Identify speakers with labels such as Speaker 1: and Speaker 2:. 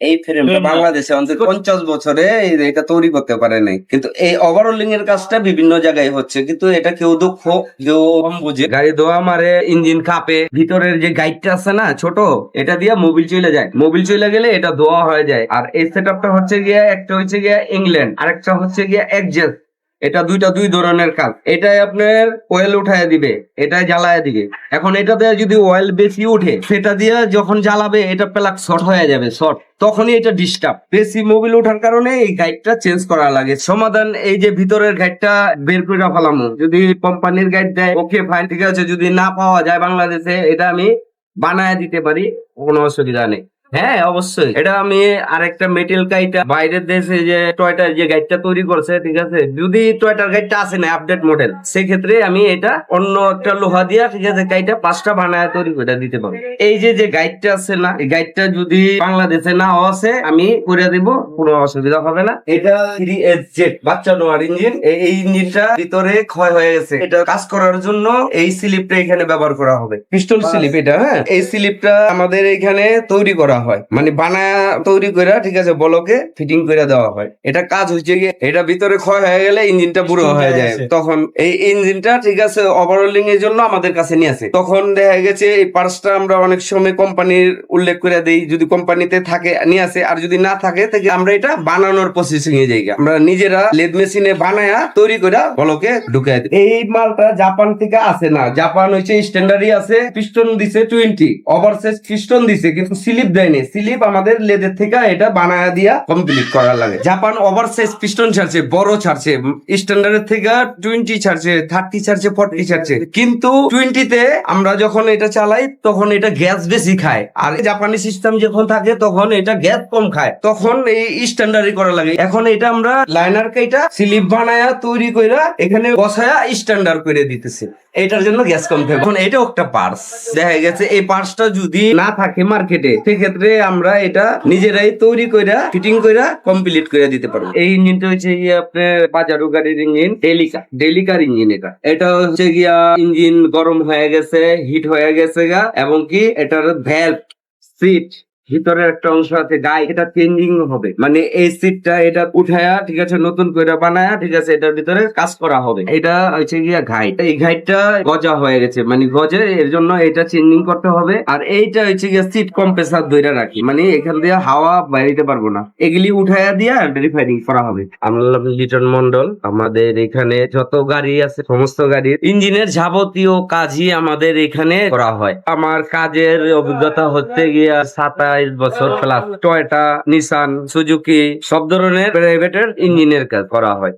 Speaker 1: এই ফ্রেমটা বাংলাদেশে অন্তত পঞ্চাশ বছরে এটা তৈরি করতে পারে নাই। কিন্তু এই ওভারঅলিং এর কাজটা বিভিন্ন জায়গায় হচ্ছে। কিন্তু এটা কেউ দক্ষ কেউ কম বুঝে। গাড়ি ধোয়া মারে ইঞ্জিন কাঁপে ভিতরের যে গাইডটা আছে না ছোট এটা দিয়ে মোবিল চলে যায়। মোবিল চলে গেলে এটা ধোয়া হয়ে যায়। আর এই সেট হচ্ছে গিয়া একটা হচ্ছে গিয়া ইংল্যান্ড আরেকটা হচ্ছে গিয়া একজেস এটা দুইটা দুই ধরনের কাজ। এটাই আপনার অয়েল উঠায় দিবে, এটাই জ্বালায় দিবে। এখন এটাতে যদি অয়েল বেশি উঠে, সেটা দিয়ে যখন জ্বালাবে, এটা প্লাক শর্ট হয়ে যাবে শর্ট তখনই এটা ডিস্টার্ব বেশি মোবিল ওঠার কারণে এই গাইডটা চেঞ্জ করা লাগে। সমাধান, এই যে ভিতরের গাইডটা বের করে ফেলামো। যদি কোম্পানির গাইড দেয় ওকে ফাইন ঠিক আছে। যদি না পাওয়া যায় বাংলাদেশে, এটা আমি বানায় দিতে পারি, কোনো অসুবিধা নেই। হ্যাঁ অবশ্যই। এটা আমি আরেকটা মেটেল গাইডটা বাইরের দেশে যে টয়টার যে গাইডটা তৈরি করছে, ঠিক আছে? যদি টয়টার গাইডটা আসে না আপডেট মডেল সেক্ষেত্রে আমি এটা অন্য একটা লোহা দিয়া, ঠিক আছে গাইডটা পাঁচটা বানায় তৈরি করে দিতে পারব। এই যে যে গাইডটা আছে না, এই গাইডটা যদি বাংলাদেশে না আসে, আমি করে দিব, কোনো অসুবিধা হবে না। এটা থ্রি এস জেড বাচ্চা নোয়ার ইঞ্জিন এই ইঞ্জিনটা ভিতরে ক্ষয় হয়ে গেছে। এটা কাজ করার জন্য এই স্লিপটা এখানে ব্যবহার করা হবে। পিস্টল স্লিপ এটা হ্যাঁ? এই স্লিপটা আমাদের এখানে তৈরি করা হয়। মানে বানায়া তৈরি করে ঠিক আছে বলকে ফিটিং করে দেওয়া হয়। এটা কাজ হচ্ছে গিয়ে এটা ভিতরে ক্ষয় হয়ে গেলে ইঞ্জিনটা বুড়ো হয়ে যায়। তখন এই ইঞ্জিনটা ঠিক আছে ওভারঅলিং এর জন্য আমাদের কাছে নিয়ে আসে। তখন দেখা গেছে এই পার্সটা আমরা অনেক সময় কোম্পানির উল্লেখ করে দেই যদি কোম্পানিতে থাকে নিয়ে আসে। আর যদি না থাকে তাহলে আমরা এটা বানানোর প্রসেসিং এ যাই আমরা নিজেরা লেদ মেশিনে বানায়া তৈরি করে বলকে ঢুকাই দিই। এই মালটা জাপান থেকে আসে না। জাপান হচ্ছে স্ট্যান্ডার্ডই আছে পিস্টন দিছে টোয়েন্টি ওভারসেস পিস্টন দিছে কিন্তু স্লিপ দেয়নি স্লিপ আমাদের লেদের থেকে এটা বানায়া দিয়া কমপ্লিট করা লাগে। জাপান ওভারসাইজ পিস্টন ছাড়ছে, বড় ছাড়ছে স্ট্যান্ডার্ডের থেকে টোয়েন্টি ছাড়ছে থার্টি ছাড়ছে ফর্টি ছাড়ছে। কিন্তু টোয়েন্টিতে আমরা যখন এটা চালাই, তখন এটা গ্যাস বেশি খায়। আর জাপানি সিস্টেম যখন থাকে, তখন এটা গ্যাস কম খায়। তখন এই স্ট্যান্ডার্ডই করা লাগে। এখন এটা আমরা লাইনার কেটা স্লিপ বানায়া তৈরি কইরা এখানে বসায়া স্ট্যান্ডার্ড করে দিতেছে। এটার জন্য গ্যাস কম থাকে এখন এটাও একটা পার্স দেখা গেছে, এই পার্সটা যদি না থাকে মার্কেটে সেক্ষেত্রে আমরা এটা নিজেরাই তৈরি করে ফিটিং করে কমপ্লিট করে দিতে পারব। এই ইঞ্জিনটা হচ্ছে গিয়ে আপনার বাজারু গাড়ির ইঞ্জিন, ডেলিকা, ডেলিকার ইঞ্জিন এটা। এটা হচ্ছে গিয়া ইঞ্জিন গরম হয়ে গেছে হিট হয়ে গেছে গা, এবং কি এটার ভ্যালভ সিট ভিতরের একটা অংশ আছে, গায়ে এটা চেঞ্জিং হবে। মানে এই সিটটা এটা উঠায়া, ঠিক আছে, নতুন করে বানায়া, ঠিক আছে, এটার ভিতরে কাজ করা হবে। এটা হচ্ছে গিয়া ঘাইট। এই ঘাইটটা গজা হয়ে গেছে মানে গজে, এর জন্য এটা চেঞ্জিং করতে হবে। আর এইটা হচ্ছে গিয়া সিট কম্প্রেসার ধরে রাখি। মানে এখান দিয়ে হাওয়া বাইরিতে পারব না। এগুলি উঠায়া দিয়া রিফাইনিং করা হবে। আমরা লিটন মন্ডল আমাদের এখানে যত গাড়ি আছে, সমস্ত গাড়ির ইঞ্জিনের যাবতীয় কাজই আমাদের এখানে করা হয়। আমার কাজের অভিজ্ঞতা হচ্ছে গিয়া সাতাইশ বছর প্লাস টয়টা নিসান সুজুকি সব ধরনের প্রাইভেটের ইঞ্জিনের কাজ করা হয়।